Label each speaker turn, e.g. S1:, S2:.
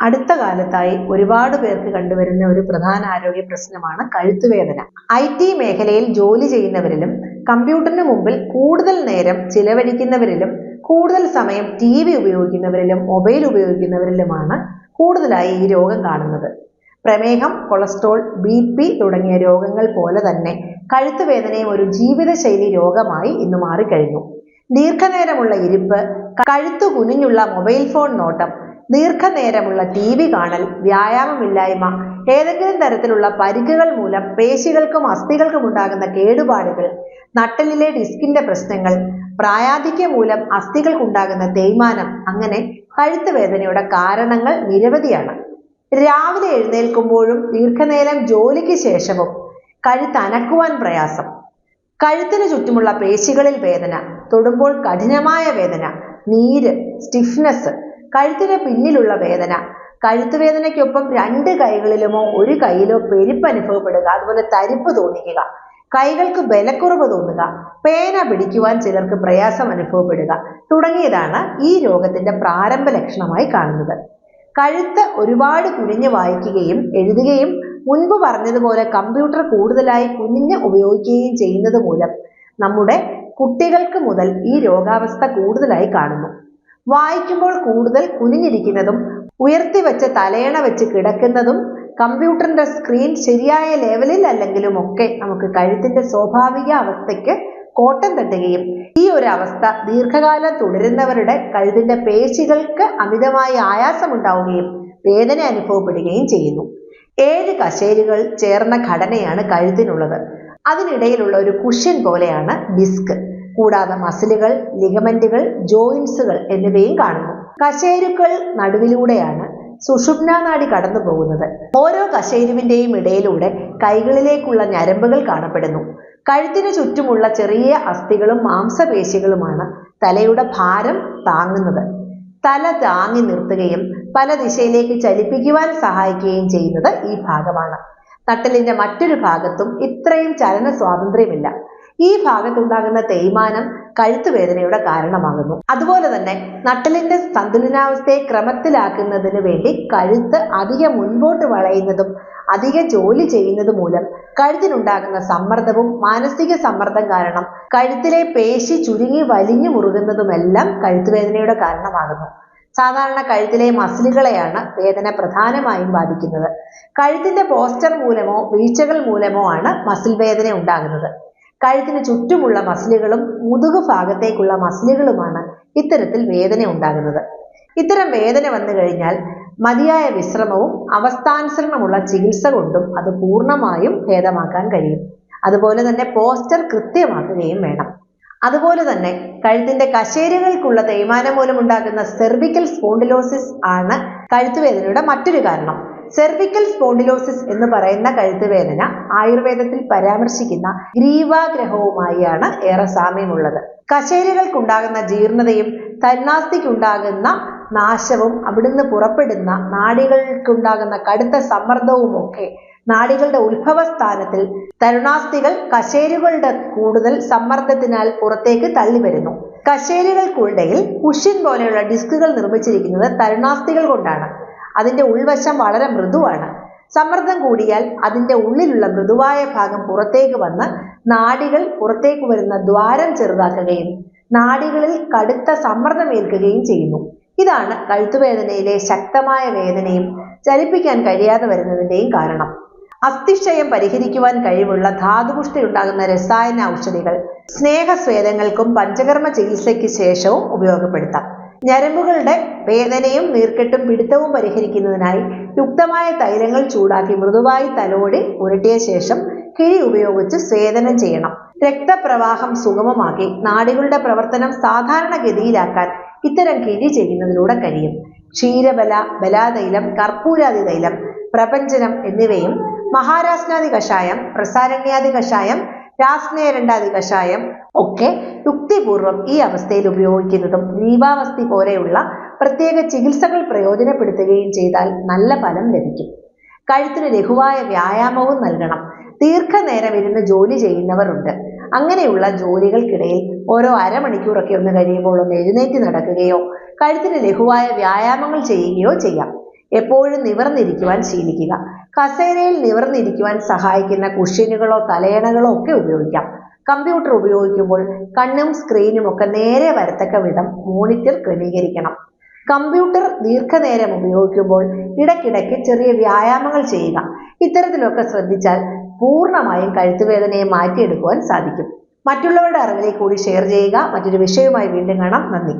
S1: അടുത്ത കാലത്തായി ഒരുപാട് പേർക്ക് കണ്ടുവരുന്ന ഒരു പ്രധാന ആരോഗ്യ പ്രശ്നമാണ് കഴുത്തുവേദന. ഐ ടി മേഖലയിൽ ജോലി ചെയ്യുന്നവരിലും കമ്പ്യൂട്ടറിന് മുമ്പിൽ കൂടുതൽ നേരം ചിലവഴിക്കുന്നവരിലും കൂടുതൽ സമയം ടി വി ഉപയോഗിക്കുന്നവരിലും മൊബൈൽ ഉപയോഗിക്കുന്നവരിലുമാണ് കൂടുതലായി ഈ രോഗം കാണുന്നത്. പ്രമേഹം കൊളസ്ട്രോൾ ബി പി തുടങ്ങിയ രോഗങ്ങൾ പോലെ തന്നെ കഴുത്തുവേദനയും ഒരു ജീവിതശൈലി രോഗമായി ഇന്ന് മാറിക്കഴിഞ്ഞു. ദീർഘനേരമുള്ള ഇരിപ്പ് കഴുത്തു കുനിഞ്ഞുള്ള മൊബൈൽ ഫോൺ നോട്ടം ദീർഘനേരമുള്ള ടി വി കാണൽ വ്യായാമമില്ലായ്മ ഏതെങ്കിലും തരത്തിലുള്ള പരിക്കുകൾ മൂലം പേശികൾക്കും അസ്ഥികൾക്കും ഉണ്ടാകുന്ന കേടുപാടുകൾ നട്ടലിലെ ഡിസ്കിന്റെ പ്രശ്നങ്ങൾ പ്രായാധിക്യം മൂലം അസ്ഥികൾക്കുണ്ടാകുന്ന തേയ്മാനം അങ്ങനെ കഴുത്ത് വേദനയുടെ കാരണങ്ങൾ നിരവധിയാണ്. രാവിലെ എഴുന്നേൽക്കുമ്പോഴും ദീർഘനേരം ജോലിക്ക് ശേഷവും കഴുത്ത് അനക്കുവാൻ പ്രയാസം. കഴുത്തിന് ചുറ്റുമുള്ള പേശികളിൽ വേദന തൊടുമ്പോൾ കഠിനമായ വേദന നീര് സ്റ്റിഫ്നെസ് കഴുത്തിന് പിന്നിലുള്ള വേദന. കഴുത്തുവേദനയ്ക്കൊപ്പം രണ്ട് കൈകളിലുമോ ഒരു കൈയിലോ പെരുപ്പ് അനുഭവപ്പെടുക അതുപോലെ തരിപ്പ് തോന്നിക്കുക കൈകൾക്ക് ബലക്കുറവ് തോന്നുക പേന പിടിക്കുവാൻ ചിലർക്ക് പ്രയാസം അനുഭവപ്പെടുക തുടങ്ങിയതാണ് ഈ രോഗത്തിന്റെ പ്രാരംഭ ലക്ഷണമായി കാണുന്നത്. കഴുത്ത് ഒരുപാട് കുനിഞ്ഞ് വായിക്കുകയും എഴുതുകയും മുൻപ് പറഞ്ഞതുപോലെ കമ്പ്യൂട്ടർ കൂടുതലായി കുനിഞ്ഞ് ഉപയോഗിക്കുകയും ചെയ്യുന്നത് മൂലം നമ്മുടെ കുട്ടികൾക്ക് മുതൽ ഈ രോഗാവസ്ഥ കൂടുതലായി കാണുന്നു. വായിക്കുമ്പോൾ കൂടുതൽ കുനിഞ്ഞിരിക്കുന്നതും ഉയർത്തി വെച്ച് തലയണ വെച്ച് കിടക്കുന്നതും കമ്പ്യൂട്ടറിന്റെ സ്ക്രീൻ ശരിയായ ലെവലിൽ അല്ലെങ്കിലും ഒക്കെ നമുക്ക് കഴുത്തിന്റെ സ്വാഭാവിക അവസ്ഥയ്ക്ക് കോട്ടം തട്ടുകയും ഈ ഒരു അവസ്ഥ ദീർഘകാലം തുടരുന്നവരുടെ കഴുത്തിന്റെ പേശികൾക്ക് അമിതമായ ആയാസമുണ്ടാവുകയും വേദന അനുഭവപ്പെടുകയും ചെയ്യുന്നു. ഏഴ് കശേരുകൾ ചേർന്ന ഘടനയാണ് കഴുത്തിനുള്ളത്. അതിനിടയിലുള്ള ഒരു കുഷ്യൻ പോലെയാണ് ഡിസ്ക്. കൂടാതെ മസിലുകൾ ലിഗമെന്റുകൾ ജോയിൻസുകൾ എന്നിവയും കാണുന്നു. കശേരുക്കൾ നടുവിലൂടെയാണ് സുഷുപ്ന നാഡി കടന്നു പോകുന്നത്. ഓരോ കശേരുവിന്റെയും ഇടയിലൂടെ കൈകളിലേക്കുള്ള ഞരമ്പുകൾ കാണപ്പെടുന്നു. കഴുത്തിന് ചുറ്റുമുള്ള ചെറിയ അസ്ഥികളും മാംസപേശികളുമാണ് തലയുടെ ഭാരം താങ്ങുന്നത്. തല താങ്ങി നിർത്തുകയും പല ദിശയിലേക്ക് ചലിപ്പിക്കുവാൻ സഹായിക്കുകയും ചെയ്യുന്നത് ഈ ഭാഗമാണ്. നട്ടലിന്റെ മറ്റൊരു ഭാഗത്തും ഇത്രയും ചലന സ്വാതന്ത്ര്യമില്ല ഈ ഭാഗത്തുണ്ടാകുന്ന തേയ്മാനം കഴുത്തുവേദനയുടെ കാരണമാകുന്നു. അതുപോലെ തന്നെ നട്ടലിന്റെ സന്തുലനാവസ്ഥയെ ക്രമത്തിലാക്കുന്നതിന് വേണ്ടി കഴുത്ത് അധികം മുൻപോട്ട് വളയുന്നതും അധിക ജോലി ചെയ്യുന്നത് മൂലം കഴുത്തിനുണ്ടാകുന്ന സമ്മർദ്ദവും മാനസിക സമ്മർദ്ദം കാരണം കഴുത്തിലെ പേശി ചുരുങ്ങി വലിഞ്ഞു മുറുകുന്നതുമെല്ലാം കഴുത്തുവേദനയുടെ കാരണമാകുന്നു. സാധാരണ കഴുത്തിലെ മസിലുകളെയാണ് വേദന പ്രധാനമായും ബാധിക്കുന്നത്. കഴുത്തിന്റെ പോസ്റ്റർ മൂലമോ വീഴ്ചകൾ മൂലമോ ആണ് മസിൽ വേദന ഉണ്ടാകുന്നത്. കഴുത്തിന് ചുറ്റുമുള്ള മസിലുകളും മുതുകു ഭാഗത്തേക്കുള്ള മസിലുകളുമാണ് ഇത്തരത്തിൽ വേദന ഉണ്ടാകുന്നത്. ഇത്തരം വേദന വന്നു കഴിഞ്ഞാൽ മതിയായ വിശ്രമവും അവസ്ഥാനുസരണമുള്ള ചികിത്സ കൊണ്ടും അത് പൂർണമായും ഭേദമാക്കാൻ കഴിയും. അതുപോലെ തന്നെ പോസ്റ്റർ കൃത്യമാക്കുകയും വേണം. അതുപോലെ തന്നെ കഴുത്തിന്റെ കശേരുകൾക്കുള്ള തേയ്മാനം മൂലം ഉണ്ടാകുന്ന സെർവിക്കൽ സ്പോണ്ടിലോസിസ് ആണ് കഴുത്തുവേദനയുടെ മറ്റൊരു കാരണം. സെർവിക്കൽ സ്പോണ്ടിലോസിസ് എന്ന് പറയുന്ന കഴുത്തുവേദന ആയുർവേദത്തിൽ പരാമർശിക്കുന്ന ഗ്രീവാഗ്രഹവുമായാണ് ഏറെ സാമ്യമുള്ളത്. കശേരുകൾക്കുണ്ടാകുന്ന ജീർണതയും തന്നാസ്തിക്കുണ്ടാകുന്ന നാശവും അവിടുന്ന് പുറപ്പെടുന്ന നാടികൾക്കുണ്ടാകുന്ന കടുത്ത സമ്മർദ്ദവും ഒക്കെ നാഡികളുടെ ഉത്ഭവസ്ഥാനത്തിൽ തരുണാസ്ഥികൾ കശേരുകളുടെ കൂടുതൽ സമ്മർദ്ദത്തിനാൽ പുറത്തേക്ക് തള്ളി വരുന്നു കശേരുകൾക്കുള്ളിൽ കുഷ്യൻ പോലെയുള്ള ഡിസ്കുകൾ നിർമ്മിച്ചിരിക്കുന്നത് തരുണാസ്ഥികൾ കൊണ്ടാണ്. അതിന്റെ ഉൾവശം വളരെ മൃദുവാണ്. സമ്മർദ്ദം കൂടിയാൽ അതിന്റെ ഉള്ളിലുള്ള മൃദുവായ ഭാഗം പുറത്തേക്ക് വന്ന് നാഡികൾ പുറത്തേക്ക് വരുന്ന ദ്വാരം ചെറുതാക്കുകയും നാഡികളിൽ കടുത്ത സമ്മർദ്ദമേൽക്കുകയും ചെയ്യുന്നു. ഇതാണ് കഴുത്തുവേദനയിലെ ശക്തമായ വേദനയും ചലിപ്പിക്കാൻ കഴിയാതെ വരുന്നതിന്റെയും കാരണം. അസ്ഥിക്ഷയം പരിഹരിക്കുവാൻ കഴിവുള്ള ധാതുപുഷ്ടി ഉണ്ടാകുന്ന രസായന ഔഷധികൾ സ്നേഹസ്വേദങ്ങൾക്കും പഞ്ചകർമ്മ ചികിത്സയ്ക്ക് ശേഷവും ഉപയോഗപ്പെടുത്താം. ഞരമ്പുകളുടെ വേദനയും നീർക്കെട്ടും പിടുത്തവും പരിഹരിക്കുന്നതിനായി യുക്തമായ തൈലങ്ങൾ ചൂടാക്കി മൃദുവായി തലോടി ഉരുട്ടിയ ശേഷം കിഴി ഉപയോഗിച്ച് സ്വേദനം ചെയ്യണം. രക്തപ്രവാഹം സുഗമമാക്കി നാടികളുടെ പ്രവർത്തനം സാധാരണഗതിയിലാക്കാൻ ഇത്തരം കിഴി ചെയ്യുന്നതിലൂടെ കഴിയും. ക്ഷീരബല ബലാതൈലം കർപ്പൂരാതി തൈലം പ്രപഞ്ചനം എന്നിവയും മഹാരാസ്നാദി കഷായം പ്രസാരണ്യാദി കഷായം രാസ്നേരണ്ടാദി കഷായം ഒക്കെ യുക്തിപൂർവം ഈ അവസ്ഥയിൽ ഉപയോഗിക്കുന്നതും നീവാവസ്ഥി പോലെയുള്ള പ്രത്യേക ചികിത്സകൾ പ്രയോജനപ്പെടുത്തുകയും ചെയ്താൽ നല്ല ഫലം ലഭിക്കും. കഴുത്തിന് ലഘുവായ വ്യായാമവും നൽകണം. ദീർഘനേരം ഇരുന്ന് ജോലി ചെയ്യുന്നവരുണ്ട്. അങ്ങനെയുള്ള ജോലികൾക്കിടയിൽ ഓരോ അരമണിക്കൂറൊക്കെ ഒന്ന് കഴിയുമ്പോൾ ഒന്ന് എഴുന്നേറ്റ് നടക്കുകയോ കഴുത്തിന് ലഘുവായ വ്യായാമങ്ങൾ ചെയ്യുകയോ ചെയ്യാം. എപ്പോഴും നിവർന്നിരിക്കുവാൻ ശീലിക്കുക. കസേരയിൽ നിവർന്നിരിക്കുവാൻ സഹായിക്കുന്ന കുഷ്യനുകളോ തലയണകളോ ഒക്കെ ഉപയോഗിക്കാം. കമ്പ്യൂട്ടർ ഉപയോഗിക്കുമ്പോൾ കണ്ണും സ്ക്രീനും ഒക്കെ നേരെ വരത്തക്ക വിധം മോണിറ്റർ ക്രമീകരിക്കണം. കമ്പ്യൂട്ടർ ദീർഘനേരം ഉപയോഗിക്കുമ്പോൾ ഇടയ്ക്കിടയ്ക്ക് ചെറിയ വ്യായാമങ്ങൾ ചെയ്യുക. ഇത്തരത്തിലൊക്കെ ശ്രദ്ധിച്ചാൽ പൂർണമായും കഴുത്തുവേദനയെ മാറ്റിയെടുക്കുവാൻ സാധിക്കും. മറ്റുള്ളവരുടെ അറിവിലേക്ക് കൂടി ഷെയർ ചെയ്യുക. മറ്റൊരു വിഷയവുമായി വീണ്ടും കാണാം. നന്ദി.